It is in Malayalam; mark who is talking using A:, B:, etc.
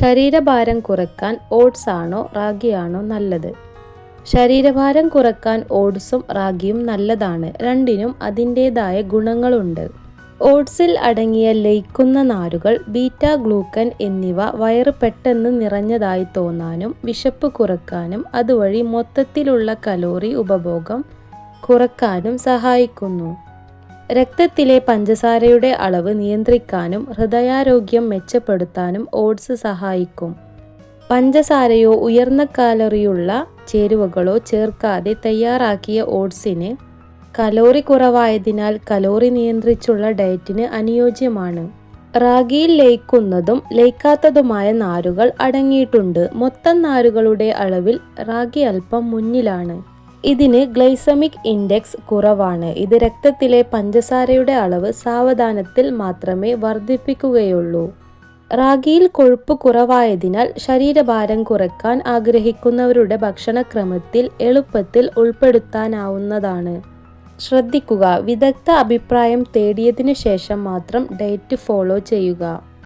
A: ശരീരഭാരം കുറയ്ക്കാൻ ഓട്സ് ആണോ റാഗിയാണോ നല്ലത്? ശരീരഭാരം കുറയ്ക്കാൻ ഓട്സും റാഗിയും നല്ലതാണ്. രണ്ടിനും അതിന്റേതായ ഗുണങ്ങളുണ്ട്. ഓട്സിൽ അടങ്ങിയ ലയിക്കുന്ന നാരുകൾ ബീറ്റ ഗ്ലൂക്കൻ എന്നിവ വയറ് പെട്ടെന്ന് നിറഞ്ഞതായി തോന്നാനും വിശപ്പ് കുറക്കാനും അതുവഴി മൊത്തത്തിലുള്ള കലോറി ഉപഭോഗം കുറക്കാനും സഹായിക്കുന്നു. രക്തത്തിലെ പഞ്ചസാരയുടെ അളവ് നിയന്ത്രിക്കാനും ഹൃദയാരോഗ്യം മെച്ചപ്പെടുത്താനും ഓട്സ് സഹായിക്കും. പഞ്ചസാരയോ ഉയർന്ന കാലറിയുള്ള ചേരുവകളോ ചേർക്കാതെ തയ്യാറാക്കിയ ഓട്സിന് കലോറി കുറവായതിനാൽ കലോറി നിയന്ത്രിച്ചുള്ള ഡയറ്റിന് അനുയോജ്യമാണ്. റാഗിയിൽ ലയിക്കുന്നതും ലയിക്കാത്തതുമായ നാരുകൾ അടങ്ങിയിട്ടുണ്ട്. മൊത്തം നാരുകളുടെ അളവിൽ റാഗി അല്പം മുന്നിലാണ്. ഇതിന് ഗ്ലൈസമിക് ഇൻഡെക്സ് കുറവാണ്. ഇത് രക്തത്തിലെ പഞ്ചസാരയുടെ അളവ് സാവധാനത്തിൽ മാത്രമേ വർദ്ധിപ്പിക്കുകയുള്ളൂ. റാഗിയിൽ കൊഴുപ്പ് കുറവായതിനാൽ ശരീരഭാരം കുറയ്ക്കാൻ ആഗ്രഹിക്കുന്നവരുടെ ഭക്ഷണക്രമത്തിൽ എളുപ്പത്തിൽ ഉൾപ്പെടുത്താനാവുന്നതാണ്. ശ്രദ്ധിക്കുക വിദഗ്ധ അഭിപ്രായം തേടിയതിനു ശേഷം മാത്രം ഡയറ്റ് ഫോളോ ചെയ്യുക.